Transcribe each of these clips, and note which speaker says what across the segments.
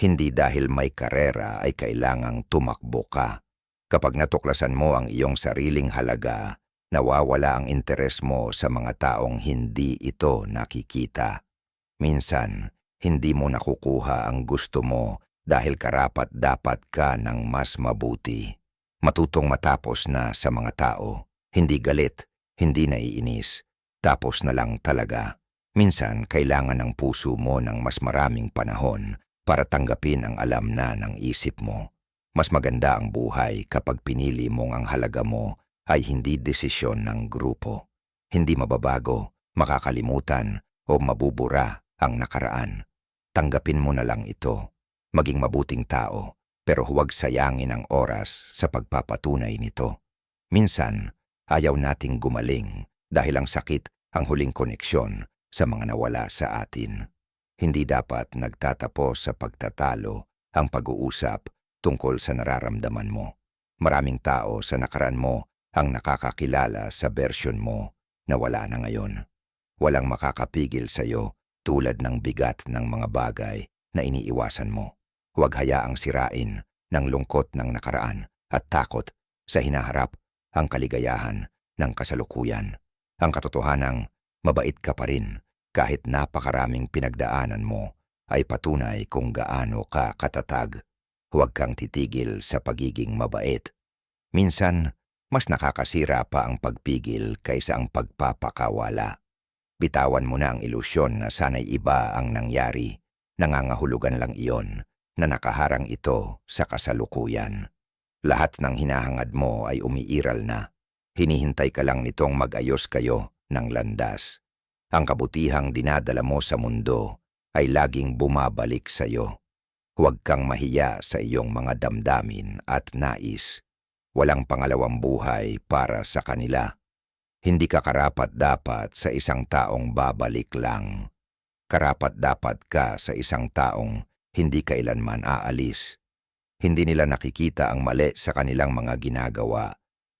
Speaker 1: Hindi dahil may karera ay kailangang tumakbo ka. Kapag natuklasan mo ang iyong sariling halaga, nawawala ang interes mo sa mga taong hindi ito nakikita. Minsan, hindi mo nakukuha ang gusto mo dahil karapat dapat ka ng mas mabuti. Matutong matapos na sa mga tao, hindi galit, hindi naiinis, tapos na lang talaga. Minsan, kailangan ng puso mo ng mas maraming panahon para tanggapin ang alam na ng isip mo. Mas maganda ang buhay kapag pinili mong ang halaga mo ay hindi desisyon ng grupo. Hindi mababago, makakalimutan o mabubura ang nakaraan. Tanggapin mo na lang ito. Maging mabuting tao, pero huwag sayangin ang oras sa pagpapatunay nito. Minsan, ayaw nating gumaling dahil ang sakit ang huling koneksyon sa mga nawala sa atin. Hindi dapat nagtatapos sa pagtatalo ang pag-uusap tungkol sa nararamdaman mo. Maraming tao sa nakaraan mo ang nakakakilala sa bersyon mo na wala na ngayon. Walang makakapigil sa iyo tulad ng bigat ng mga bagay na iniiwasan mo. Huwag hayaang sirain ng lungkot ng nakaraan at takot sa hinaharap ang kaligayahan ng kasalukuyan. Ang katotohanang mabait ka pa rin kahit napakaraming pinagdaanan mo ay patunay kung gaano ka katatag. Huwag kang titigil sa pagiging mabait. Minsan, mas nakakasira pa ang pagpigil kaysa ang pagpapakawala. Bitawan mo na ang ilusyon na sana'y iba ang nangyari. Nangangahulugan lang iyon na nakaharang ito sa kasalukuyan. Lahat ng hinahangad mo ay umiiral na. Hinihintay ka lang nitong mag-ayos kayo ng landas. Ang kabutihang dinadala mo sa mundo ay laging bumabalik sa iyo. Huwag kang mahiya sa iyong mga damdamin at nais. Walang pangalawang buhay para sa kanila. Hindi ka karapat dapat sa isang taong babalik lang. Karapat dapat ka sa isang taong hindi kailanman aalis. Hindi nila nakikita ang mali sa kanilang mga ginagawa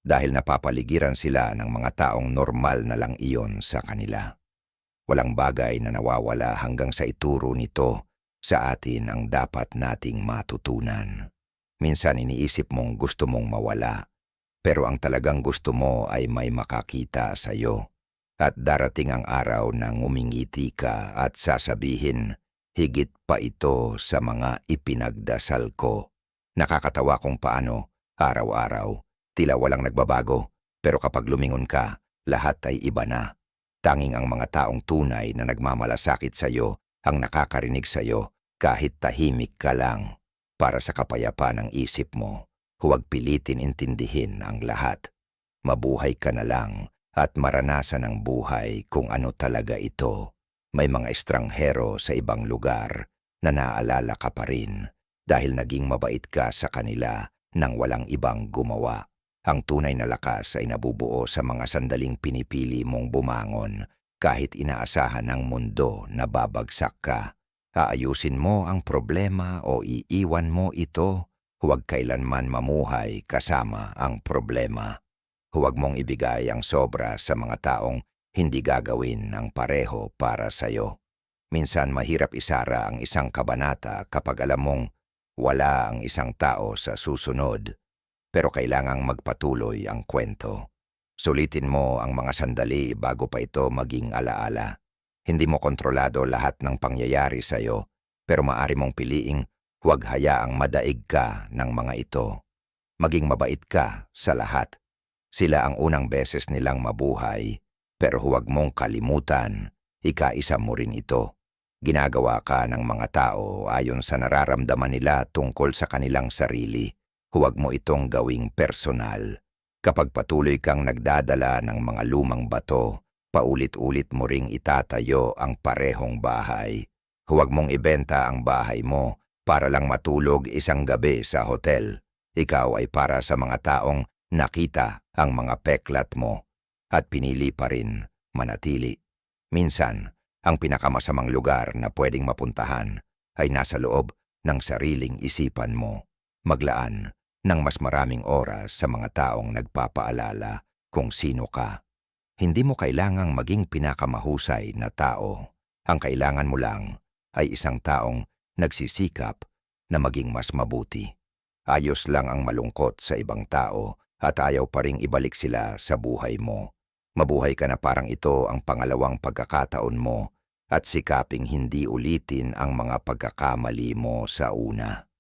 Speaker 1: dahil napapaligiran sila ng mga taong normal na lang iyon sa kanila. Walang bagay na nawawala hanggang sa ituro nito sa atin ang dapat nating matutunan. Minsan iniisip mong gusto mong mawala, pero ang talagang gusto mo ay may makakita sa iyo. At darating ang araw na ngumingiti ka at sasabihin, higit pa ito sa mga ipinagdasal ko. Nakakatawa kung paano, araw-araw, tila walang nagbabago, pero kapag lumingon ka, lahat ay iba na. Tanging ang mga taong tunay na nagmamalasakit sa iyo ang nakakarinig sa iyo kahit tahimik ka lang. Para sa kapayapaan ng isip mo, huwag pilitin intindihin ang lahat. Mabuhay ka na lang at maranasan ang buhay kung ano talaga ito. May mga estranghero sa ibang lugar na naaalala ka pa rin dahil naging mabait ka sa kanila nang walang ibang gumawa. Ang tunay na lakas ay nabubuo sa mga sandaling pinipili mong bumangon kahit inaasahan ng mundo na babagsak ka. Aayusin mo ang problema o iiwan mo ito, huwag kailanman mamuhay kasama ang problema. Huwag mong ibigay ang sobra sa mga taong hindi gagawin ng pareho para sa'yo. Minsan mahirap isara ang isang kabanata kapag alam mong wala ang isang tao sa susunod pero kailangang magpatuloy ang kwento. Sulitin mo ang mga sandali bago pa ito maging alaala. Hindi mo kontrolado lahat ng pangyayari sa iyo, pero maari mong piliing huwag hayaang madaig ka ng mga ito. Maging mabait ka sa lahat. Sila ang unang beses nilang mabuhay, pero huwag mong kalimutan, ikaisa mo rin ito. Ginagawa ka ng mga tao ayon sa nararamdaman nila tungkol sa kanilang sarili huwag mo itong gawing personal. Kapag patuloy kang nagdadala ng mga lumang bato, paulit-ulit mo ring itatayo ang parehong bahay. Huwag mong ibenta ang bahay mo para lang matulog isang gabi sa hotel. Ikaw ay para sa mga taong nakita ang mga peklat mo at pinili pa rin manatili. Minsan, ang pinakamasamang lugar na pwedeng mapuntahan ay nasa loob ng sariling isipan mo. Maglaan ng mas maraming oras sa mga taong nagpapaalala kung sino ka. Hindi mo kailangang maging pinakamahusay na tao. Ang kailangan mo lang ay isang taong nagsisikap na maging mas mabuti. Ayos lang ang malungkot sa ibang tao at ayaw pa ring ibalik sila sa buhay mo. Mabuhay ka na parang ito ang pangalawang pagkakataon mo at sikaping hindi ulitin ang mga pagkakamali mo sa una.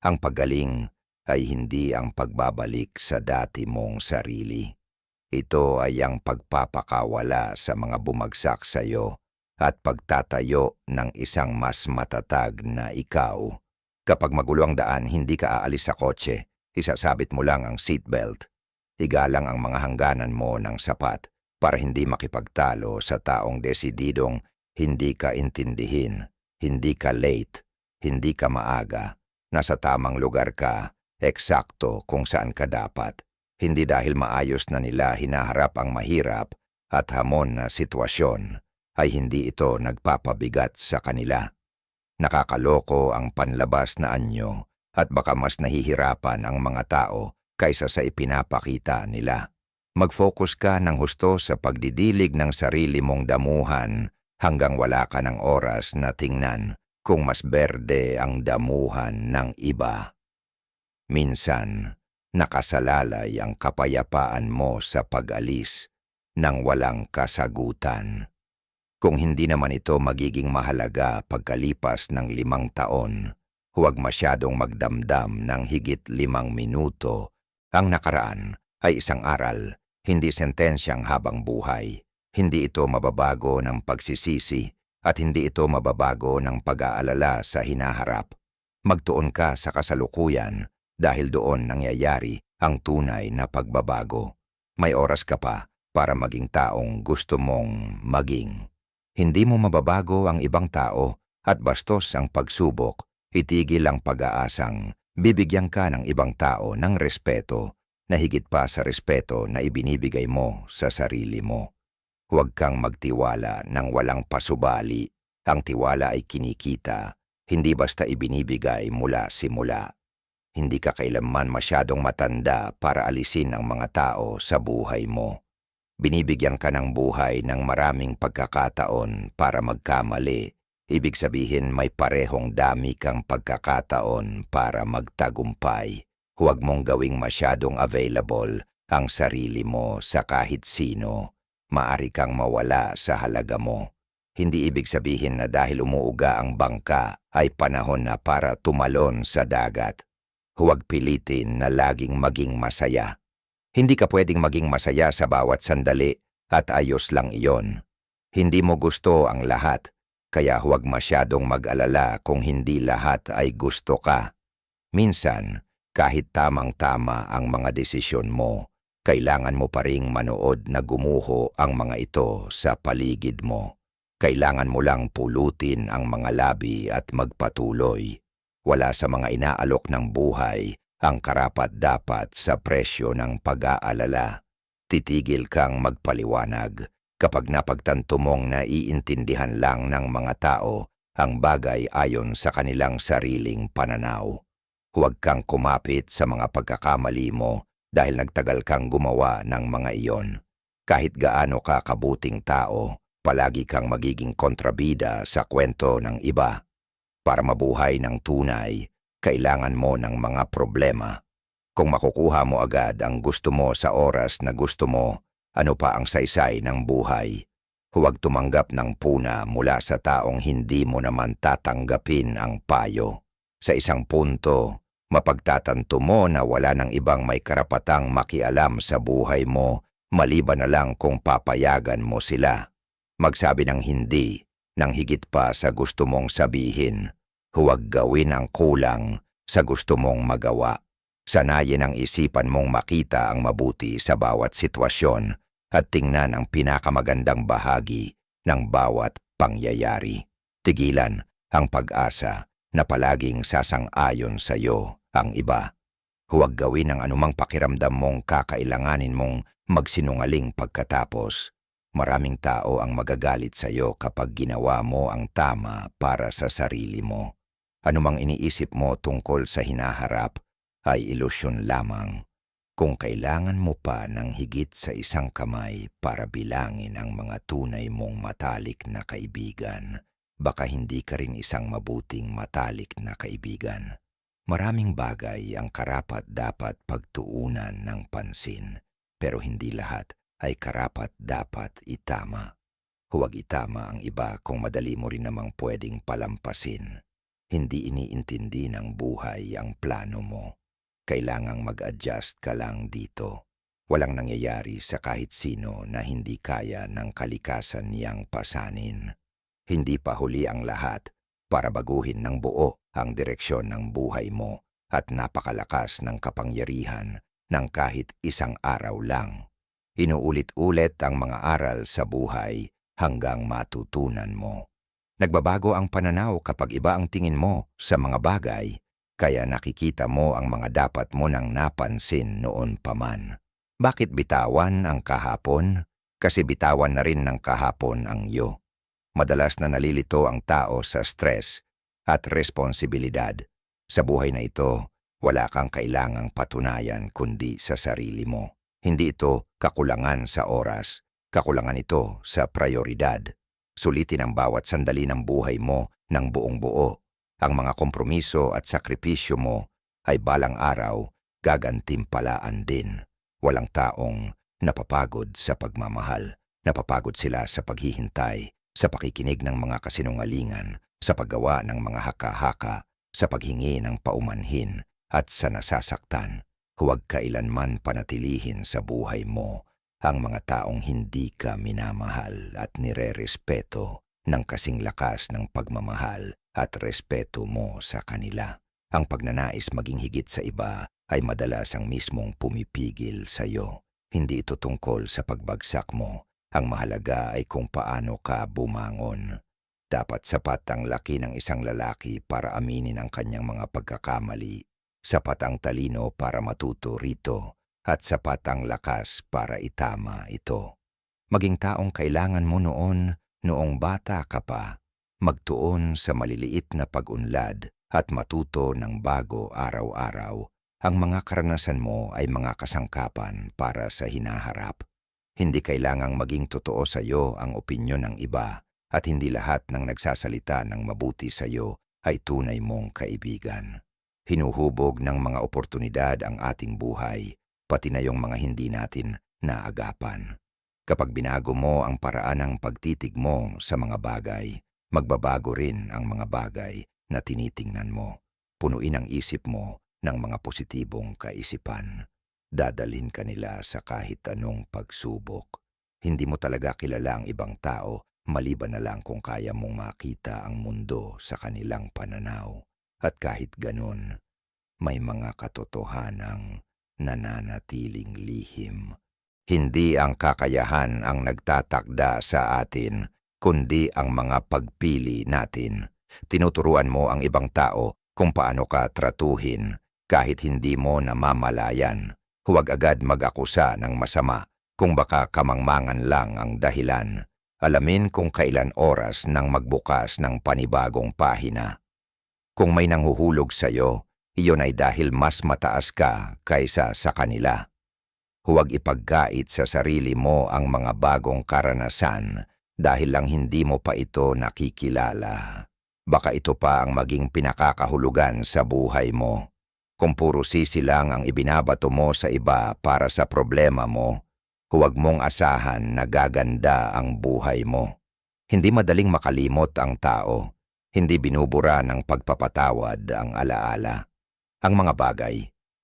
Speaker 1: Ang paggaling ay hindi ang pagbabalik sa dati mong sarili. Ito ay ang pagpapakawala sa mga bumagsak sa iyo at pagtatayo ng isang mas matatag na ikaw. Kapag magulo ang daan, hindi ka aalis sa kotse. Isasabit mo lang ang seatbelt. Igalang ang mga hangganan mo ng sapat para hindi makipagtalo sa taong desididong hindi ka intindihin, hindi ka late, hindi ka maaga, nasa tamang lugar ka, eksakto kung saan ka dapat. Hindi dahil maayos na nila hinaharap ang mahirap at hamon na sitwasyon, ay hindi ito nagpapabigat sa kanila. Nakakaloko ang panlabas na anyo at baka mas nahihirapan ang mga tao kaysa sa ipinapakita nila. Mag-focus ka ng husto sa pagdidilig ng sarili mong damuhan hanggang wala ka ng oras na tingnan kung mas berde ang damuhan ng iba. Minsan, nakasalalay ang kapayapaan mo sa pag-alis nang walang kasagutan. Kung hindi naman ito magiging mahalaga pagkalipas ng limang taon, huwag masyadong magdamdam ng higit limang minuto. Ang nakaraan ay isang aral, hindi sentensyang habang buhay. Hindi ito mababago ng pagsisisi at hindi ito mababago ng pag-aalala sa hinaharap. Magtuon ka sa kasalukuyan dahil doon nangyayari ang tunay na pagbabago. May oras ka pa para maging taong gusto mong maging. Hindi mo mababago ang ibang tao at bastos ang pagsubok, itigil ang pag-aasang, bibigyan ka ng ibang tao ng respeto na higit pa sa respeto na ibinibigay mo sa sarili mo. Huwag kang magtiwala ng walang pasubali. Ang tiwala ay kinikita, hindi basta ibinibigay mula simula. Hindi ka kailanman masyadong matanda para alisin ang mga tao sa buhay mo. Binibigyan ka ng buhay ng maraming pagkakataon para magkamali. Ibig sabihin may parehong dami kang pagkakataon para magtagumpay. Huwag mong gawing masyadong available ang sarili mo sa kahit sino maari kang mawala sa halaga mo. Hindi ibig sabihin na dahil umuuga ang bangka ay panahon na para tumalon sa dagat. Huwag pilitin na laging maging masaya. Hindi ka pwedeng maging masaya sa bawat sandali at ayos lang iyon. Hindi mo gusto ang lahat, kaya huwag masyadong mag-alala kung hindi lahat ay gusto ka. Minsan, kahit tamang-tama ang mga desisyon mo, kailangan mo pa ring manood na gumuho ang mga ito sa paligid mo. Kailangan mo lang pulutin ang mga labi at magpatuloy. Wala sa mga inaalok ng buhay ang karapat-dapat sa presyo ng pag-aalala. Titigil kang magpaliwanag kapag napagtanto mong naiintindihan lang ng mga tao ang bagay ayon sa kanilang sariling pananaw. Huwag kang kumapit sa mga pagkakamali mo dahil nagtagal kang gumawa ng mga iyon. Kahit gaano ka kabuting tao, palagi kang magiging kontrabida sa kwento ng iba. Para mabuhay ng tunay, kailangan mo ng mga problema. Kung makukuha mo agad ang gusto mo sa oras na gusto mo, ano pa ang saysay ng buhay? Huwag tumanggap ng puna mula sa taong hindi mo naman tatanggapin ang payo. Sa isang punto, Mapagtatanto mo na wala ng ibang may karapatang makialam sa buhay mo maliban na lang kung papayagan mo sila. Magsabi ng hindi, nang higit pa sa gusto mong sabihin. Huwag gawin ang kulang sa gusto mong magawa. Sanayin ang isipan mong makita ang mabuti sa bawat sitwasyon at tingnan ang pinakamagandang bahagi ng bawat pangyayari. Tigilan ang pag-asa na palaging sasang-ayon sa iyo ang iba. Huwag gawin ang anumang pakiramdam mong kakailanganin mong magsinungaling pagkatapos. Maraming tao ang magagalit sa iyo kapag ginawa mo ang tama para sa sarili mo. Anumang iniisip mo tungkol sa hinaharap ay ilusyon lamang. Kung kailangan mo pa ng higit sa isang kamay para bilangin ang mga tunay mong matalik na kaibigan, baka hindi ka rin isang mabuting matalik na kaibigan. Maraming bagay ang karapat dapat pagtuunan ng pansin, pero hindi lahat ay karapat dapat itama. Huwag itama ang iba kung madali mo rin namang pwedeng palampasin. Hindi iniintindi ng buhay ang plano mo. Kailangang mag-adjust ka lang dito. Walang nangyayari sa kahit sino na hindi kaya ng kalikasan niyang pasanin. Hindi pa huli ang lahat para baguhin ng buo ang direksyon ng buhay mo at napakalakas ng kapangyarihan ng kahit isang araw lang. Inuulit-ulit ang mga aral sa buhay hanggang matutunan mo. Nagbabago ang pananaw kapag iba ang tingin mo sa mga bagay, kaya nakikita mo ang mga dapat mo nang napansin noon pa man. Bakit bitawan ang kahapon? Kasi bitawan na rin ng kahapon ang iyo. Madalas na nalilito ang tao sa stress at responsibilidad. Sa buhay na ito, wala kang kailangang patunayan kundi sa sarili mo. Hindi ito kakulangan sa oras, kakulangan ito sa prioridad. Sulitin ang bawat sandali ng buhay mo ng buong buo. Ang mga kompromiso at sakripisyo mo ay balang araw gagantimpalaan din. Walang taong napapagod sa pagmamahal. Napapagod sila sa paghihintay, sa pakikinig ng mga kasinungalingan, sa paggawa ng mga haka-haka, sa paghingi ng paumanhin at sa nasasaktan. Huwag kailanman panatilihin sa buhay mo ang mga taong hindi ka minamahal at nire-respeto ng kasing lakas ng pagmamahal at respeto mo sa kanila. Ang pagnanais maging higit sa iba ay madalas ang mismong pumipigil sa iyo. Hindi ito tungkol sa pagbagsak mo. Ang mahalaga ay kung paano ka bumangon. Dapat sapat ang laki ng isang lalaki para aminin ang kanyang mga pagkakamali. Sapat ang talino para matuto rito at sapat ang lakas para itama ito. Maging taong kailangan mo noon, noong bata ka pa, magtuon sa maliliit na pag-unlad at matuto ng bago araw-araw. Ang mga karanasan mo ay mga kasangkapan para sa hinaharap. Hindi kailangang maging totoo sa iyo ang opinyon ng iba at hindi lahat ng nagsasalita ng mabuti sa iyo ay tunay mong kaibigan. Hinuhubog ng mga oportunidad ang ating buhay, pati na yung mga hindi natin naagapan. Kapag binago mo ang paraan ng pagtitig mo sa mga bagay, magbabago rin ang mga bagay na tinitingnan mo. Punuin ang isip mo ng mga positibong kaisipan. Dadalhin ka nila sa kahit anong pagsubok. Hindi mo talaga kilala ang ibang tao maliban na lang kung kaya mong makita ang mundo sa kanilang pananaw. At kahit ganun, may mga katotohanang nananatiling lihim. Hindi ang kakayahan ang nagtatakda sa atin, kundi ang mga pagpili natin. Tinuturuan mo ang ibang tao kung paano ka tratuhin kahit hindi mo namamalayan. Huwag agad mag-akusa ng masama kung baka kamangmangan lang ang dahilan. Alamin kung kailan oras nang magbukas ng panibagong pahina. Kung may nanghuhulog sa iyo, iyon ay dahil mas mataas ka kaysa sa kanila. Huwag ipagkait sa sarili mo ang mga bagong karanasan dahil lang hindi mo pa ito nakikilala. Baka ito pa ang maging pinakakahulugan sa buhay mo. Kung puro sisi lang ang ibinabato mo sa iba para sa problema mo, Huwag mong asahan na gaganda ang buhay mo. Hindi madaling makalimot ang tao. Hindi binubura ng pagpapatawad ang alaala. Ang mga bagay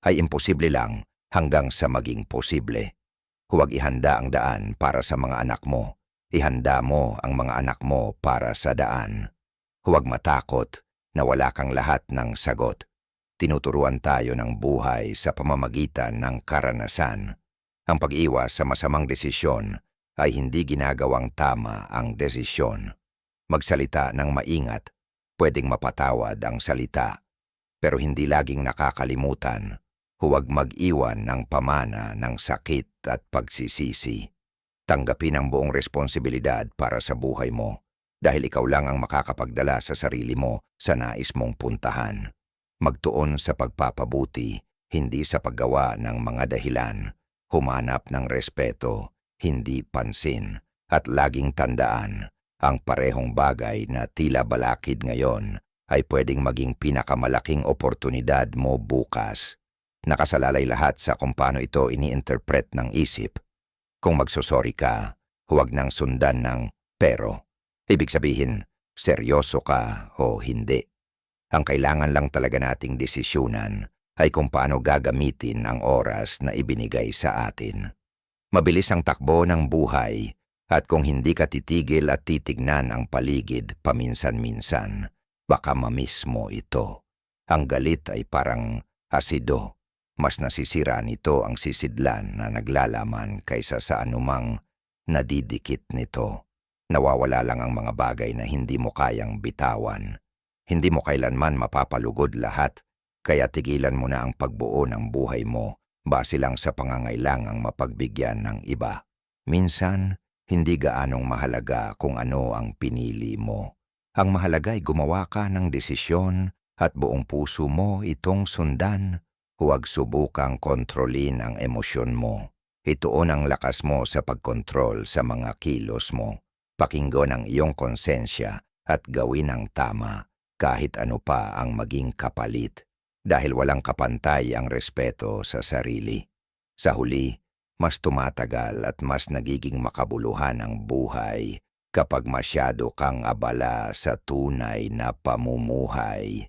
Speaker 1: ay imposible lang hanggang sa maging posible. Huwag ihanda ang daan para sa mga anak mo. Ihanda mo ang mga anak mo para sa daan. Huwag matakot na wala kang lahat ng sagot. Tinuturuan tayo ng buhay sa pamamagitan ng karanasan ang pag-iwas sa masamang desisyon ay hindi ginagawang tama ang desisyon. Magsalita ng maingat, pwedeng mapatawad ang salita, pero hindi laging nakakalimutan. Huwag mag-iwan ng pamana ng sakit at pagsisisi. Tanggapin ang buong responsibilidad para sa buhay mo dahil ikaw lang ang makakapagdala sa sarili mo sa nais mong puntahan. Magtuon sa pagpapabuti, hindi sa paggawa ng mga dahilan humanap ng respeto, hindi pansin, at laging tandaan ang parehong bagay na tila balakid ngayon ay pwedeng maging pinakamalaking oportunidad mo bukas. Nakasalalay lahat sa kung paano ito ini-interpret ng isip. Kung magsosorry ka, huwag nang sundan ng pero. Ibig sabihin, seryoso ka o hindi. Ang kailangan lang talaga nating desisyunan ay kung paano gagamitin ang oras na ibinigay sa atin. Mabilis ang takbo ng buhay at kung hindi ka titigil at titignan ang paligid paminsan-minsan, baka mamiss mo ito. Ang galit ay parang asido. Mas nasisira nito ang sisidlan na naglalaman kaysa sa anumang nadidikit nito. Nawawala lang ang mga bagay na hindi mo kayang bitawan. Hindi mo kailanman mapapalugod lahat, kaya tigilan mo na ang pagbuo ng buhay mo base lang sa pangangailangang mapagbigyan ng iba. Minsan, hindi gaanong mahalaga kung ano ang pinili mo. Ang mahalaga ay gumawa ka ng desisyon at buong puso mo itong sundan. Huwag subukang kontrolin ang emosyon mo. Ituon ang lakas mo sa pagkontrol sa mga kilos mo. Pakinggan ang iyong konsensya at gawin ang tama kahit ano pa ang maging kapalit dahil walang kapantay ang respeto sa sarili. Sa huli, mas tumatagal at mas nagiging makabuluhan ang buhay kapag masyado kang abala sa tunay na pamumuhay.